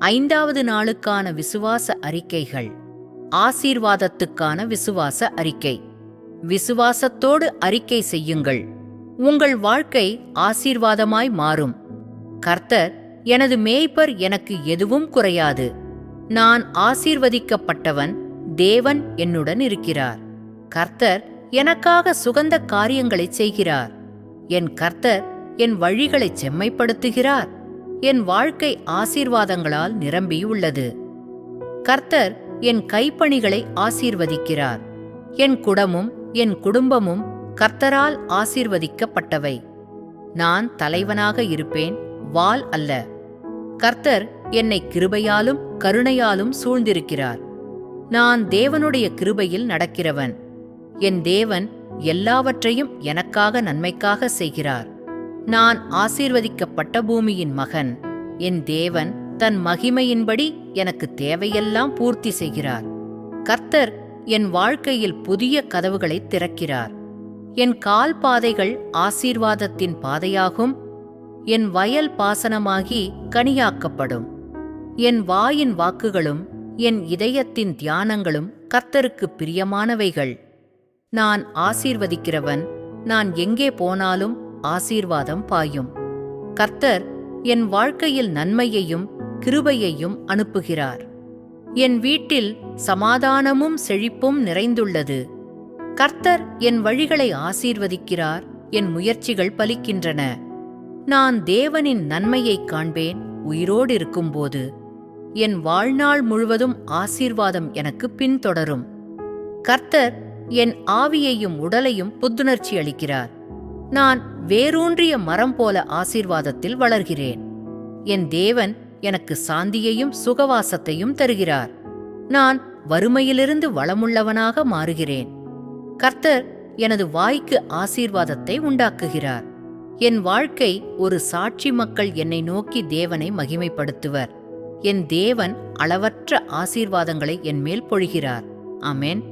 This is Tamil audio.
ஐந்தாவது நாளுக்கான விசுவாச அறிக்கைகள். ஆசீர்வாதத்துக்கான விசுவாச அறிக்கை. விசுவாசத்தோடு அறிக்கை செய்யுங்கள். உங்கள் வாழ்க்கை ஆசீர்வாதமாய் மாறும். கர்த்தர் எனது மேய்ப்பர் எனக்கு எதுவும் குறையாது. நான் ஆசீர்வதிக்கப்பட்டவன் தேவன் என்னுடன் இருக்கிறார். கர்த்தர் எனக்காக சுகந்த காரியங்களைச் செய்கிறார். என் கர்த்தர் என் வழிகளைச் செம்மைப்படுத்துகிறார். என் வாழ்க்கை ஆசீர்வாதங்களால் நிரம்பியுள்ளது. கர்த்தர் என் கைப்பணிகளை ஆசீர்வதிக்கிறார். என் குடமும் என் குடும்பமும் கர்த்தரால் ஆசீர்வதிக்கப்பட்டவை. நான் தலைவனாக இருப்பேன் வாள் அல்ல. கர்த்தர் என்னை கிருபையாலும் கருணையாலும் சூழ்ந்திருக்கிறார். நான் தேவனுடைய கிருபையில் நடக்கிறவன். என் தேவன் எல்லாவற்றையும் எனக்காக நன்மைக்காக செய்கிறார். நான் ஆசீர்வதிக்கப்பட்ட பூமியின் மகன். என் தேவன் தன் மகிமையின்படி எனக்கு தேவையெல்லாம் பூர்த்தி செய்கிறார். கர்த்தர் என் வாழ்க்கையில் புதிய கதவுகளை திறக்கிறார். என் கால் பாதைகள் ஆசீர்வாதத்தின் பாதையாகும். என் வயல் பாசனமாகி கனியாக்கப்படும். என் வாயின் வாக்குகளும் என் இதயத்தின் தியானங்களும் கர்த்தருக்கு பிரியமானவைகள். நான் ஆசீர்வதிக்கிறவன் நான் எங்கே போனாலும் ஆசீர்வாதம் பாயும். கர்த்தர் என் வாழ்க்கையில் நன்மையையும் கிருபையையும் அனுப்புகிறார். என் வீட்டில் சமாதானமும் செழிப்பும் நிறைந்துள்ளது. கர்த்தர் என் வழிகளை ஆசீர்வதிக்கிறார் என் முயற்சிகள் பலிக்கின்றன. நான் தேவனின் நன்மையைக் காண்பேன் உயிரோடு இருக்கும்போது. என் வாழ்நாள் முழுவதும் ஆசீர்வாதம் எனக்கு பின்தொடரும். கர்த்தர் என் ஆவியையும் உடலையும் புத்துணர்ச்சி அளிக்கிறார். நான் வேரூன்றிய மரம் போல ஆசீர்வாதத்தில் வளர்கிறேன். என் தேவன் எனக்கு சாந்தியையும் சுகவாசத்தையும் தருகிறார். நான் வறுமையிலிருந்து வளமுள்ளவனாக மாறுகிறேன். கர்த்தர் எனது வாய்க்கு ஆசீர்வாதத்தை உண்டாக்குகிறார். என் வாழ்க்கை ஒரு சாட்சி மக்கள் என்னை நோக்கி தேவனை மகிமைப்படுத்துவர். என் தேவன் அளவற்ற ஆசீர்வாதங்களை என் மேல் பொழிகிறார். அமேன்